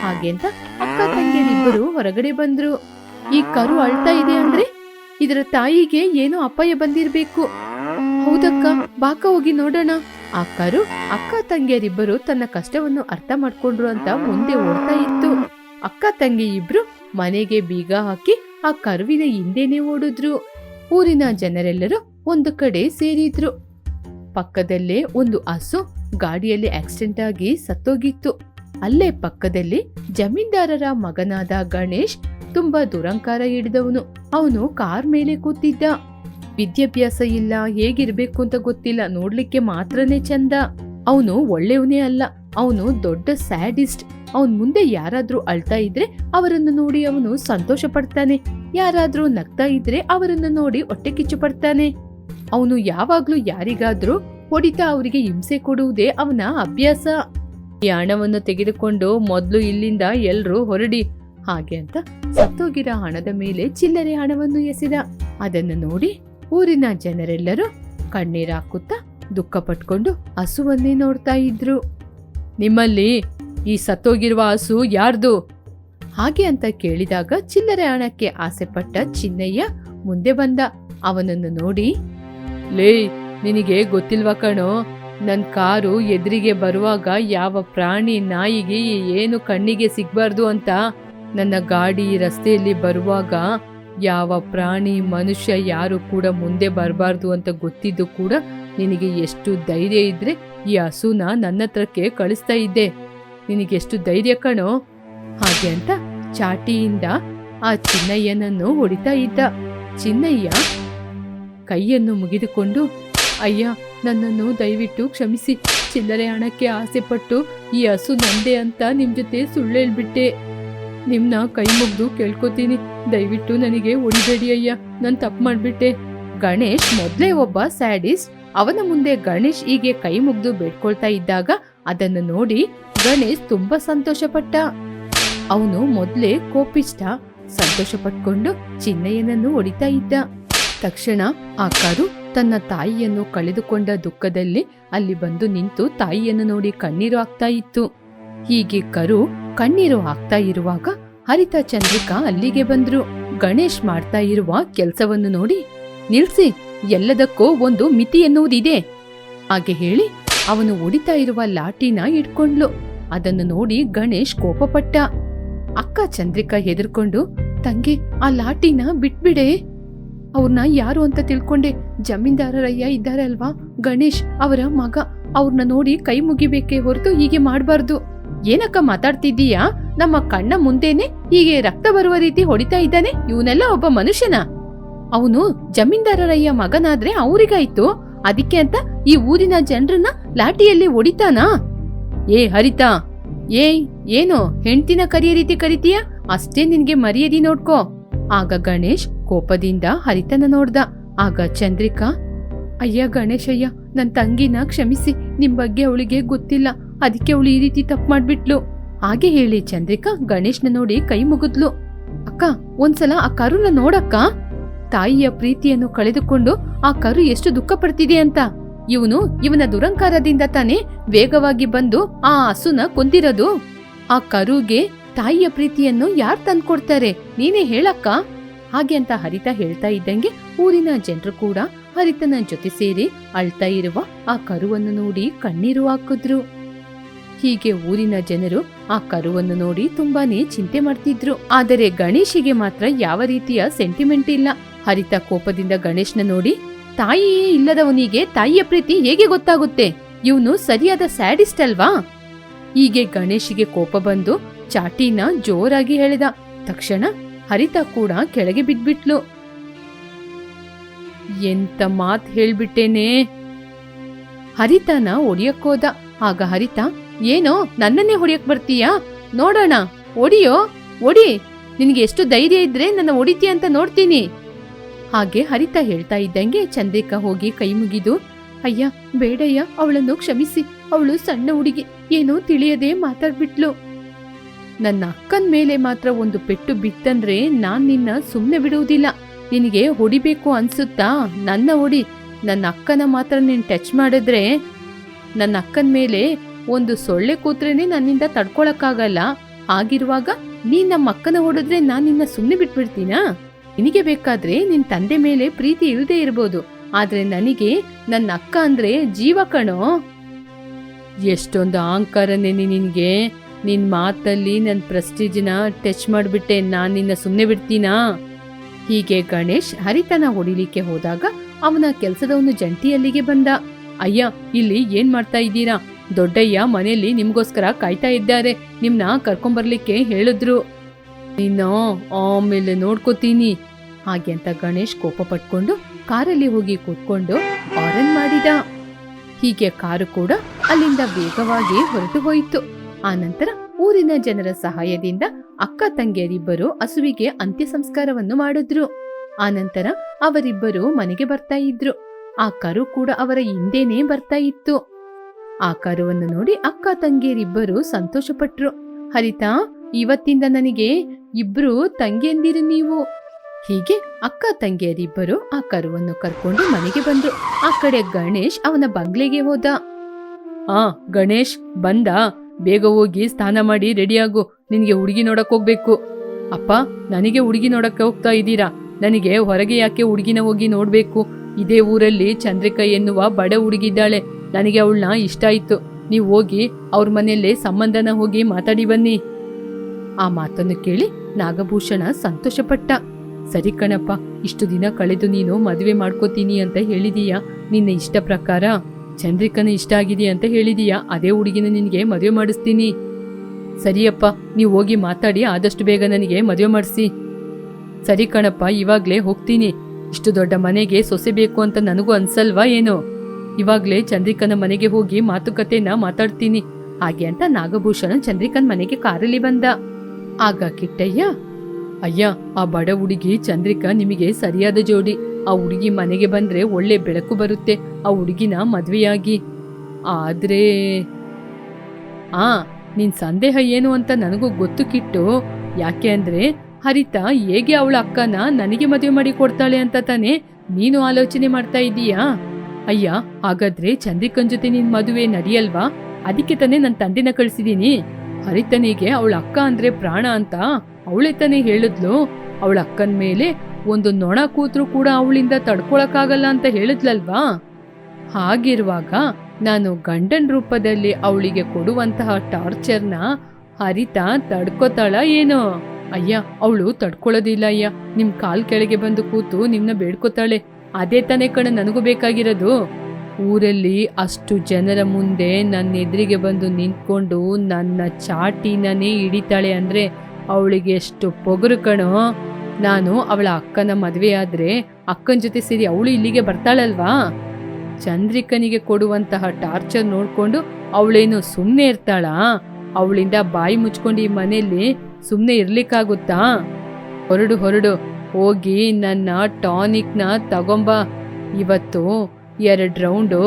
ಹಾಗೆಂತ ಅಕ್ಕ ತಂಗಿಯರಿಬ್ಬರು ಹೊರಗಡೆ ಬಂದ್ರು. ಈ ಕರು ಅಳ್ತಾ ಇದೆ ಅಂದ್ರೆ ಇದರ ತಾಯಿಗೆ ಏನೋ ಅಪಾಯ ಬಂದಿರ್ಬೇಕು. ಹೌದಕ್ಕ ಬಾಕ ಹೋಗಿ ನೋಡೋಣ. ಆ ಕರು ಅಕ್ಕ ತಂಗಿಯರಿಬ್ಬರು ತನ್ನ ಕಷ್ಟವನ್ನು ಅರ್ಥ ಮಾಡ್ಕೊಂಡ್ರು ಅಂತ ಮುಂದೆ ಓಡ್ತಾ ಇತ್ತು. ಅಕ್ಕ ತಂಗಿ ಇಬ್ರು ಮನೆಗೆ ಬೀಗ ಹಾಕಿ ಆ ಕರುವಿನ ಹಿಂದೆನೆ ಓಡಿದ್ರು. ಊರಿನ ಜನರೆಲ್ಲರೂ ಒಂದು ಕಡೆ ಸೇರಿದ್ರು. ಪಕ್ಕದಲ್ಲೇ ಒಂದು ಹಸು ಗಾಡಿಯಲ್ಲಿ ಆಕ್ಸಿಡೆಂಟ್ ಆಗಿ ಸತ್ತೋಗಿತ್ತು. ಅಲ್ಲೇ ಪಕ್ಕದಲ್ಲಿ ಜಮೀನ್ದಾರರ ಮಗನಾದ ಗಣೇಶ್ ತುಂಬಾ ದುರಂಕಾರ ಹಿಡಿದವನು. ಅವನು ಕಾರ್ ಮೇಲೆ ಕೂತಿದ್ದ. ವಿದ್ಯಾಭ್ಯಾಸ ಇಲ್ಲ, ಹೇಗಿರ್ಬೇಕು ಅಂತ ಗೊತ್ತಿಲ್ಲ. ನೋಡ್ಲಿಕ್ಕೆ ಮಾತ್ರನೇ ಚಂದ. ಅವನು ಒಳ್ಳೆಯವನೇ ಅಲ್ಲ. ಅವನು ದೊಡ್ಡ ಸ್ಯಾಡಿಸ್ಟ್. ಅವನ್ ಮುಂದೆ ಯಾರಾದ್ರೂ ಅಳ್ತಾ ಇದ್ರೆ ಅವರನ್ನು ನೋಡಿ ಅವನು ಸಂತೋಷ ಪಡ್ತಾನೆ. ಯಾರಾದ್ರೂ ನಗ್ತಾ ಇದ್ರೆ ಅವರನ್ನು ನೋಡಿ ಹೊಟ್ಟೆ ಕಿಚ್ಚು ಪಡ್ತಾನೆ. ಅವನು ಯಾವಾಗ್ಲೂ ಯಾರಿಗಾದ್ರೂ ಹೊಡಿತಾ ಅವರಿಗೆ ಹಿಂಸೆ ಕೊಡುವುದೇ ಅವನ ಅಭ್ಯಾಸ. ಈ ಹಣವನ್ನು ತೆಗೆದುಕೊಂಡು ಮೊದಲು ಇಲ್ಲಿಂದ ಎಲ್ರೂ ಹೊರಡಿ. ಹಾಗೆ ಅಂತ ಸತ್ತೋಗಿರೋ ಹಣದ ಮೇಲೆ ಚಿಲ್ಲರೆ ಹಣವನ್ನು ಎಸೆದ. ಅದನ್ನು ನೋಡಿ ಊರಿನ ಜನರೆಲ್ಲರೂ ಕಣ್ಣೀರಾಕುತ್ತಾ ದುಃಖ ಪಟ್ಕೊಂಡು ಹಸುವನ್ನೇ ನೋಡ್ತಾ ಇದ್ರು. ನಿಮ್ಮಲ್ಲಿ ಈ ಸತ್ತೋಗಿರುವ ಹಸು ಯಾರ್ದು? ಹಾಗೆ ಅಂತ ಕೇಳಿದಾಗ ಚಿಲ್ಲರೆ ಹಣಕ್ಕೆ ಆಸೆಪಟ್ಟ ಚಿನ್ನಯ್ಯ ಮುಂದೆ ಬಂದ. ಅವನನ್ನು ನೋಡಿ ಲೇ ನಿನಗೆ ಗೊತ್ತಿಲ್ವಾ ಕಣೋ? ನನ್ನ ಕಾರು ಎದುರಿಗೆ ಬರುವಾಗ ಯಾವ ಪ್ರಾಣಿ ನಾಯಿಗೆ ಏನು ಕಣ್ಣಿಗೆ ಸಿಗಬಾರ್ದು ಅಂತ? ನನ್ನ ಗಾಡಿ ರಸ್ತೆಯಲ್ಲಿ ಬರುವಾಗ ಯಾವ ಪ್ರಾಣಿ ಮನುಷ್ಯ ಯಾರು ಕೂಡ ಮುಂದೆ ಬರಬಾರ್ದು ಅಂತ ಗೊತ್ತಿದ್ದು ಕೂಡ ನಿನಗೆ ಎಷ್ಟು ಧೈರ್ಯ ಇದ್ರೆ ಈ ಹಸುನ ನನ್ನ ಹತ್ರಕ್ಕೆ ಕಳಿಸ್ತಾ ಇದ್ದೆ. ನಿನಗೆಷ್ಟು ಧೈರ್ಯ ಕಣೋ? ಹಾಗೆ ಅಂತ ಚಾಟಿಯಿಂದ ಆ ಚಿನ್ನಯ್ಯನನ್ನು ಹೊಡಿತಾ ಇದ್ದ. ಚಿನ್ನಯ್ಯ ಕೈಯನ್ನು ಮುಗಿದುಕೊಂಡು, ಅಯ್ಯ, ನನ್ನನ್ನು ದಯವಿಟ್ಟು ಕ್ಷಮಿಸಿ. ಚಿಲ್ಲರೆ ಹಣಕ್ಕೆ ಆಸೆಪಟ್ಟು ಈ ಹಸು ನಂದೆ ಅಂತ ನಿಮ್ ಜೊತೆ ಸುಳ್ಳು ಹೇಳ್ಬಿಟ್ಟೆ ನಿಮ್ನ ಕೈ ಮುಗ್ದು ಕೇಳ್ಕೊತೀನಿ. ದಯವಿಟ್ಟು ನನಗೆ ಹೊಡಿಬೇಡಿ ಅಯ್ಯ. ನಾನು ತಪ್ಪು ಮಾಡ್ಬಿಟ್ಟೆ. ಗಣೇಶ್ ಮೊದ್ಲೇ ಒಬ್ಬ ಸ್ಯಾಡಿಸ್ಟ್. ಅವನ ಮುಂದೆ ಗಣೇಶ್ ಹೀಗೆ ಕೈ ಮುಗ್ದು ಬೇಡ್ಕೊಳ್ತಾ ಇದ್ದಾಗ ಅದನ್ನು ನೋಡಿ ಗಣೇಶ್ ತುಂಬಾ ಸಂತೋಷಪಟ್ಟ. ಅವನು ಮೊದ್ಲೇ ಕೋಪಿಷ್ಟ. ಸಂತೋಷ ಪಟ್ಕೊಂಡು ಚಿನ್ನಯ್ಯನನ್ನು ಹೊಡಿತಾ ಇದ್ದ. ತಕ್ಷಣ ಆ ಕರು ತನ್ನ ತಾಯಿಯನ್ನು ಕಳೆದುಕೊಂಡ ದುಃಖದಲ್ಲಿ ಅಲ್ಲಿ ಬಂದು ನಿಂತು ತಾಯಿಯನ್ನು ನೋಡಿ ಕಣ್ಣೀರು ಆಗ್ತಾ ಇತ್ತು. ಹೀಗೆ ಕರು ಕಣ್ಣೀರು ಆಗ್ತಾ ಇರುವಾಗ ಹರಿತ ಚಂದ್ರಿಕಾ ಅಲ್ಲಿಗೆ ಬಂದ್ರು. ಗಣೇಶ್ ಮಾಡ್ತಾ ಇರುವ ಕೆಲಸವನ್ನು ನೋಡಿ, ನಿಲ್ಸಿ, ಎಲ್ಲದಕ್ಕೂ ಒಂದು ಮಿತಿ ಎನ್ನುವುದಿದೆ. ಹಾಗೆ ಹೇಳಿ ಅವನು ಒಡಿತಾ ಇರುವ ಲಾಠಿನ ಇಟ್ಕೊಂಡ್ಲು. ಅದನ್ನು ನೋಡಿ ಗಣೇಶ್ ಕೋಪಪಟ್ಟ. ಅಕ್ಕ ಚಂದ್ರಿಕಾ ಹೆದರ್ಕೊಂಡು, ತಂಗಿ, ಆ ಲಾಠಿನ ಬಿಟ್ಬಿಡೆ. ಅವ್ರನ್ನ ಯಾರು ಅಂತ ತಿಳ್ಕೊಂಡೆ. ಜಮೀನ್ದಾರರಯ್ಯ ಇದ್ದಾರೆ ಅಲ್ವಾ? ಗಣೇಶ್ ಅವರ ಮಗ. ಅವ್ರನ್ನ ನೋಡಿ ಕೈ ಮುಗಿಬೇಕೆ ಹೊರತು ಹೀಗೆ ಮಾಡಬಾರ್ದು. ಏನಕ್ಕ ಮಾತಾಡ್ತಿದ್ದೀಯಾ? ನಮ್ಮ ಕಣ್ಣ ಮುಂದೆನೆ ಹೀಗೆ ರಕ್ತ ಬರುವ ರೀತಿ ಹೊಡಿತಾ ಇದ್ದಾನೆ. ಇವನೆಲ್ಲ ಒಬ್ಬ ಮನುಷ್ಯನ? ಅವನು ಜಮೀನ್ದಾರರಯ್ಯ ಮಗನಾದ್ರೆ ಅವರಿಗಾಯ್ತು. ಅದಕ್ಕೆ ಅಂತ ಈ ಊರಿನ ಜನರನ್ನ ಲಾಠಿಯಲ್ಲಿ ಹೊಡಿತಾನಾ? ಏ ಹರಿತಾ! ಏಯ್, ಏನು? ಹೆಂಡ್ತಿನ ಕರಿಯ ರೀತಿ ಕರಿತೀಯ? ಅಷ್ಟೇ ನಿನ್ಗೆ ಮರ್ಯಾದಿ ನೋಡ್ಕೋ. ಆಗ ಗಣೇಶ್ ಕೋಪದಿಂದ ಹರಿತನ ನೋಡ್ದ. ಆಗ ಚಂದ್ರಿಕಾ, ಅಯ್ಯ ಗಣೇಶಯ್ಯ, ನನ್ ತಂಗಿನ ಕ್ಷಮಿಸಿ, ನಿಮ್ ಬಗ್ಗೆ ಅವಳಿಗೆ ಗೊತ್ತಿಲ್ಲ. ಅದಕ್ಕೆ ಅವಳು ಈ ರೀತಿ ತಪ್ಪು ಮಾಡ್ಬಿಟ್ಲು. ಹಾಗೆ ಹೇಳಿ ಚಂದ್ರಿಕಾ ಗಣೇಶ್ನ ನೋಡಿ ಕೈ ಮುಗಿದ್ಲು. ಅಕ್ಕ, ಒಂದ್ಸಲ ಆ ಕರುನ ನೋಡಕ್ಕ. ತಾಯಿಯ ಪ್ರೀತಿಯನ್ನು ಕಳೆದುಕೊಂಡು ಆ ಕರು ಎಷ್ಟು ದುಃಖ ಪಡ್ತಿದೆ ಅಂತ. ಇವನು ಇವನ ದುರಂಕಾರದಿಂದ ತಾನೇ ವೇಗವಾಗಿ ಬಂದು ಆ ಹಸುನ ಕೊಂದಿರೋದು. ಆ ಕರುಗೆ ತಾಯಿಯ ಪ್ರೀತಿಯನ್ನು ಯಾರ್ ತಂದ್ಕೊಡ್ತಾರೆ? ನೀನೇ ಹೇಳಕ್ಕ. ಹಾಗೆ ಅಂತ ಹರಿತ ಹೇಳ್ತಾ ಇದ್ದಂಗೆ ಊರಿನ ಜನರು ಕೂಡ ಹರಿತನ ಜೊತೆ ಸೇರಿ ಅಳ್ತಾ ಇರುವ ಆ ಕರುವನ್ನು ನೋಡಿ ಕಣ್ಣೀರು ಹಾಕಿದ್ರು. ಹೀಗೆ ಊರಿನ ಜನರು ಆ ಕರುವನ್ನು ನೋಡಿ ತುಂಬಾನೇ ಚಿಂತೆ ಮಾಡ್ತಿದ್ರು. ಆದರೆ ಗಣೇಶಿಗೆ ಮಾತ್ರ ಯಾವ ರೀತಿಯ ಸೆಂಟಿಮೆಂಟ್ ಇಲ್ಲ. ಹರಿತ ಕೋಪದಿಂದ ಗಣೇಶ್ನ ನೋಡಿ, ತಾಯಿಯೇ ಇಲ್ಲದವನಿಗೆ ತಾಯಿಯ ಪ್ರೀತಿ ಹೇಗೆ ಗೊತ್ತಾಗುತ್ತೆ? ಇವನು ಸರಿಯಾದ ಸ್ಯಾಡಿಸ್ಟ್ ಅಲ್ವಾ? ಹೀಗೆ ಗಣೇಶಿಗೆ ಕೋಪ ಬಂದು ಚಾಟಿನ ಜೋರಾಗಿ ಹೇಳಿದ. ತಕ್ಷಣ ಹರಿತ ಕೂಡ ಕೆಳಗೆ ಬಿದ್ಬಿಟ್ಲು. ಎಂತ ಮಾತ್ ಹೇಳ್ಬಿಟ್ಟೇನೆ? ಹರಿತನ ಹೊಡಿಯಕ್ಕೋದ ಆಗ ಹರಿತ, ಏನೋ, ನನ್ನನ್ನೇ ಹೊಡಿಯಕ್ ಬರ್ತೀಯಾ? ನೋಡೋಣ. ಒಡಿಯೋ? ಒಡಿ. ನಿನಗೆ ಎಷ್ಟು ಧೈರ್ಯ ಇದ್ರೆ ನನ್ನ ಹೊಡಿತೀಯ ಅಂತ ನೋಡ್ತೀನಿ. ಹಾಗೆ ಹರಿತ ಹೇಳ್ತಾ ಇದ್ದಂಗೆ ಚಂದ್ರಿಕಾ ಹೋಗಿ ಕೈ ಮುಗಿದು, ಅಯ್ಯ, ಬೇಡಯ್ಯ, ಅವಳನ್ನು ಕ್ಷಮಿಸಿ. ಅವಳು ಸಣ್ಣ ಹುಡುಗಿ. ಏನೋ ತಿಳಿಯದೆ ಮಾತಾಡ್ಬಿಟ್ಲು. ನನ್ನ ಅಕ್ಕನ ಮೇಲೆ ಮಾತ್ರ ಒಂದು ಪೆಟ್ಟು ಬಿತ್ತಂದ್ರೆ ನಾನ್ ನಿನ್ನ ಸುಮ್ಮನೆ ಬಿಡುವುದಿಲ್ಲ. ನಿನಗೆ ಹೊಡಿಬೇಕು ಅನ್ಸುತ್ತಾ? ನನ್ನ ಹೊಡಿ. ನನ್ನ ಅಕ್ಕನ ಮಾತ್ರ ನೀನು ಟಚ್ ಮಾಡಿದ್ರೆ ನನ್ನ ಅಕ್ಕನ ಮೇಲೆ ಒಂದು ಸೊಳ್ಳೆ ಕೂತ್ರೇನೆ ನನ್ನಿಂದ ತಡ್ಕೊಳಕ್ಕಾಗಲ್ಲ. ಆಗಿರುವಾಗ ನೀನ್ ನಮ್ಮ ಅಕ್ಕನ ಹೊಡೆದ್ರೆ ನಾನು ನಿನ್ನ ಸುಮ್ಮನೆ ಬಿಟ್ಬಿಡ್ತೀನಾ? ನಿನಗೆ ಬೇಕಾದ್ರೆ ನಿನ್ ತಂದೆ ಮೇಲೆ ಪ್ರೀತಿ ಇಲ್ಲದೇ ಇರ್ಬೋದು. ಆದ್ರೆ ನನಗೆ ನನ್ನ ಅಕ್ಕ ಅಂದ್ರೆ ಜೀವ ಕಣೋ. ಎಷ್ಟೊಂದು ಅಹಂಕಾರನೇ ನಿನ್ಗೆ. ನಿನ್ ಮಾತಲ್ಲಿ ನನ್ನ ಪ್ರೆಸ್ಟೀಜ್ನ ಟಚ್ ಮಾಡ್ಬಿಟ್ಟೆ, ನಾನು ನಿನ್ನ ಸುಮ್ನೆ ಬಿಡ್ತೀನಾ? ಹೀಗೆ ಗಣೇಶ್ ಹರಿತನ ಹೊಡಿಲಿಕ್ಕೆ ಹೋದಾಗ ಅವನ ಕೆಲಸದವನು ಜಂಟಿ ಅಲ್ಲಿಗೆ ಬಂದ. ಅಯ್ಯ, ಇಲ್ಲಿ ಏನ್ ಮಾಡ್ತಾ ಇದ್ದೀರಾ? ದೊಡ್ಡಯ್ಯ ಮನೆಯಲ್ಲಿ ನಿಮ್ಗೋಸ್ಕರ ಕಾಯ್ತಾ ಇದ್ದಾರೆ, ನಿಮ್ನ ಕರ್ಕೊಂಬರ್ಲಿಕ್ಕೆ ಹೇಳಿದ್ರು. ನೀನು ಆಮೇಲೆ ನೋಡ್ಕೋತೀನಿ, ಹಾಗೆ ಅಂತ ಗಣೇಶ್ ಕೋಪ ಪಟ್ಕೊಂಡು ಕಾರಲ್ಲಿ ಹೋಗಿ ಕೂತ್ಕೊಂಡು ಆರನ್ ಮಾಡಿದ. ಹೀಗೆ ಕಾರು ಕೂಡ ಅಲ್ಲಿಂದ ವೇಗವಾಗಿ ಹೊರಟು ಹೋಯಿತು. ಆನಂತರ ಊರಿನ ಜನರ ಸಹಾಯದಿಂದ ಅಕ್ಕ ತಂಗಿಯರಿಬ್ಬರು ಹಸುವಿಗೆ ಅಂತ್ಯ ಸಂಸ್ಕಾರವನ್ನು ಮಾಡಿದ್ರು. ಆನಂತರ ಅವರಿಬ್ಬರು ಮನೆಗೆ ಬರ್ತಾ ಇದ್ರು. ಆ ಕರು ಕೂಡ ಅವರ ಹಿಂದೆನೇ ಬರ್ತಾ ಇತ್ತು. ಆ ಕರುವನ್ನು ನೋಡಿ ಅಕ್ಕ ತಂಗಿಯರಿಬ್ಬರು ಸಂತೋಷಪಟ್ರು. ಹರಿತಾ, ಇವತ್ತಿಂದ ನನಗೆ ಇಬ್ರು ತಂಗಿಯಂದಿರು ನೀವು. ಹೀಗೆ ಅಕ್ಕ ತಂಗಿಯರಿಬ್ಬರು ಆ ಕರುವನ್ನು ಕರ್ಕೊಂಡು ಮನೆಗೆ ಬಂದ್ರು. ಆ ಕಡೆ ಗಣೇಶ್ ಅವನ ಬಂಗ್ಲೆಗೆ ಹೋದ. ಆ, ಗಣೇಶ್ ಬಂದ. ಬೇಗ ಹೋಗಿ ಸ್ನಾನ ಮಾಡಿ ರೆಡಿಯಾಗು. ನಿನಗೆ ಹುಡುಗಿ ನೋಡಕ್ಕೆ ಹೋಗ್ಬೇಕು. ಅಪ್ಪ, ನನಗೆ ಹುಡುಗಿ ನೋಡಕ್ಕೆ ಹೋಗ್ತಾ ಇದ್ದೀರಾ? ನನಗೆ ಹೊರಗೆ ಯಾಕೆ ಹುಡುಗಿನ ಹೋಗಿ ನೋಡಬೇಕು? ಇದೇ ಊರಲ್ಲಿ ಚಂದ್ರಿಕಾ ಎನ್ನುವ ಬಡ ಹುಡುಗಿದ್ದಾಳೆ. ನನಗೆ ಅವಳನ್ನ ಇಷ್ಟ ಆಯ್ತು. ನೀವು ಹೋಗಿ ಅವ್ರ ಮನೆಯಲ್ಲೇ ಸಂಬಂಧನ ಹೋಗಿ ಮಾತಾಡಿ ಬನ್ನಿ. ಆ ಮಾತನ್ನು ಕೇಳಿ ನಾಗಭೂಷಣ ಸಂತೋಷಪಟ್ಟ. ಸರಿ ಕಣಪ್ಪ, ಇಷ್ಟು ದಿನ ಕಳೆದು ನೀನು ಮದುವೆ ಮಾಡ್ಕೋತೀನಿ ಅಂತ ಹೇಳಿದೀಯಾ? ನಿನ್ನ ಇಷ್ಟ ಪ್ರಕಾರ? ಚಂದ್ರಿಕನ ಇಷ್ಟ ಆಗಿದೆಯಾ ಅಂತ ಹೇಳಿದೀಯಾ? ಅದೇ ಹುಡುಗಿನ ನಿನಗೆ ಮದುವೆ ಮಾಡಿಸ್ತೀನಿ. ಸರಿಯಪ್ಪ, ನೀವು ಹೋಗಿ ಮಾತಾಡಿ, ಆದಷ್ಟು ಬೇಗ ನನಗೆ ಮದುವೆ ಮಾಡಿಸಿ. ಸರಿ ಕಣಪ್ಪ, ಇವಾಗ್ಲೇ ಹೋಗ್ತೀನಿ. ಇಷ್ಟು ದೊಡ್ಡ ಮನೆಗೆ ಸೊಸೆ ಬೇಕು ಅಂತ ನನಗೂ ಅನ್ಸಲ್ವಾ ಏನು? ಇವಾಗ್ಲೇ ಚಂದ್ರಿಕನ ಮನೆಗೆ ಹೋಗಿ ಮಾತುಕತೆನ ಮಾತಾಡ್ತೀನಿ. ಹಾಗೆ ಅಂತ ನಾಗಭೂಷಣ ಚಂದ್ರಿಕನ್ ಮನೆಗೆ ಕಾರಲ್ಲಿ ಬಂದ. ಆಗ ಕಿಟ್ಟಯ್ಯ, ಅಯ್ಯ, ಆ ಬಡ ಹುಡುಗಿ ಚಂದ್ರಿಕಾ ನಿಮಗೆ ಸರಿಯಾದ ಜೋಡಿ. ಆ ಹುಡುಗಿ ಮನೆಗೆ ಬಂದ್ರೆ ಒಳ್ಳೆ ಬೆಳಕು ಬರುತ್ತೆ, ಆ ಹುಡುಗಿನ ಮದ್ವೆಯಾಗಿ. ಆದ್ರೆ, ಆ, ನಿನ್ ಸಂದೇಹ ಏನು ಅಂತ ನನಗೂ ಗೊತ್ತು ಕಿಟ್ಟು. ಯಾಕೆ ಅಂದ್ರೆ, ಹರಿತ ಹೇಗೆ ಅವಳ ಅಕ್ಕನ ನನಗೆ ಮದುವೆ ಮಾಡಿ ಕೊಡ್ತಾಳೆ ಅಂತ ತಾನೇ ನೀನು ಆಲೋಚನೆ ಮಾಡ್ತಾ ಇದ್ದೀಯಾ? ಅಯ್ಯ, ಹಾಗಾದ್ರೆ ಚಂದ್ರಿಕನ್ ಜೊತೆ ನಿನ್ ಮದುವೆ ನಡಿಯಲ್ವಾ? ಅದಕ್ಕೆ ತಾನೇ ನನ್ನ ತಂದೆನ ಕಳ್ಸಿದೀನಿ. ಹರಿತನಿಗೆ ಅವಳ ಅಕ್ಕ ಅಂದ್ರೆ ಪ್ರಾಣ ಅಂತ ಅವಳೇ ತಾನೇ ಹೇಳಿದ್ಲು. ಅವಳ ಅಕ್ಕನ ಮೇಲೆ ಒಂದು ನೊಣ ಕೂತ್ರು ಕೂಡ ಅವಳಿಂದ ತಡ್ಕೊಳಕ್ಕಾಗಲ್ಲ ಅಂತ ಹೇಳಿದ್ಲಲ್ವಾ? ಹಾಗಿರುವಾಗ ನಾನು ಗಂಡನ್ ರೂಪದಲ್ಲಿ ಅವಳಿಗೆ ಕೊಡುವಂತಹ ಟಾರ್ಚರ್ನ ಹರಿತ ತಡ್ಕೋತಾಳ ಏನೋ? ಅಯ್ಯ, ಅವಳು ತಡ್ಕೊಳ್ಳೋದಿಲ್ಲ ಅಯ್ಯ. ನಿಮ್ ಕಾಲ್ ಕೆಳಗೆ ಬಂದು ಕೂತು ನಿಮ್ನ ಬೇಡ್ಕೊತಾಳೆ. ಅದೇ ತಾನೇ ಕಣ ನನಗೂ ಬೇಕಾಗಿರೋದು. ಊರಲ್ಲಿ ಅಷ್ಟು ಜನರ ಮುಂದೆ ನನ್ನ ಎದುರಿಗೆ ಬಂದು ನಿಂತ್ಕೊಂಡು ನನ್ನ ಚಾಟಿನೇ ಹಿಡಿತಾಳೆ ಅಂದ್ರೆ ಅವಳಿಗೆ ಎಷ್ಟು ಪೊಗರು ಕಣೋ? ನಾನು ಅವಳ ಅಕ್ಕನ ಮದುವೆ ಆದ್ರೆ ಅಕ್ಕನ ಜೊತೆ ಸೇರಿ ಅವಳು ಇಲ್ಲಿಗೆ ಬರ್ತಾಳಲ್ವಾ? ಚಂದ್ರಿಕನಿಗೆ ಕೊಡುವಂತಹ ಟಾರ್ಚರ್ ನೋಡಿಕೊಂಡು ಅವಳೇನು ಸುಮ್ಮನೆ ಇರ್ತಾಳಾ? ಅವಳಿಂದ ಬಾಯಿ ಮುಚ್ಕೊಂಡು ಈ ಮನೆಯಲ್ಲಿ ಸುಮ್ಮನೆ ಇರ್ಲಿಕ್ಕಾಗುತ್ತಾ? ಹೊರಡು ಹೊರಡು, ಹೋಗಿ ನನ್ನ ಟಾನಿಕ್ನ ತಗೊಂಬ. ಇವತ್ತು ಎರಡು ರೌಂಡು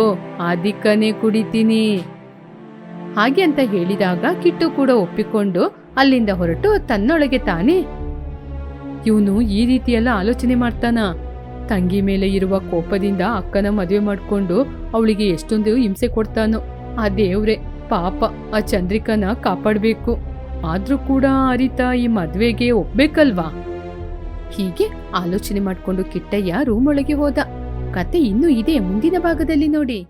ಅದಕ್ಕನೇ ಕುಡಿತೀನಿ. ಹಾಗೆ ಅಂತ ಹೇಳಿದಾಗ ಕಿಟ್ಟು ಕೂಡ ಒಪ್ಪಿಕೊಂಡು ಅಲ್ಲಿಂದ ಹೊರಟು ತನ್ನೊಳಗೆ ತಾನೇ ಇವನು ಈ ರೀತಿಯೆಲ್ಲ ಆಲೋಚನೆ ಮಾಡ್ತಾನ. ತಂಗಿ ಮೇಲೆ ಇರುವ ಕೋಪದಿಂದ ಅಕ್ಕನ ಮದುವೆ ಮಾಡಿಕೊಂಡು ಅವಳಿಗೆ ಎಷ್ಟೊಂದು ಹಿಂಸೆ ಕೊಡ್ತಾನೋ. ಆ ದೇವ್ರೆ, ಪಾಪ, ಆ ಚಂದ್ರಿಕನ ಕಾಪಾಡಬೇಕು. ಆದ್ರೂ ಕೂಡ ಅರಿತ ಈ ಮದುವೆಗೆ ಒಪ್ಬೇಕಲ್ವಾ? ಹೀಗೆ ಆಲೋಚನೆ ಮಾಡಿಕೊಂಡು ಕಿಟ್ಟಯ್ಯ ರೂಮೊಳಗೆ ಹೋದ. ಕತೆ ಇನ್ನೂ ಇದೆ ಮುಂದಿನ ಭಾಗದಲ್ಲಿ ನೋಡಿ.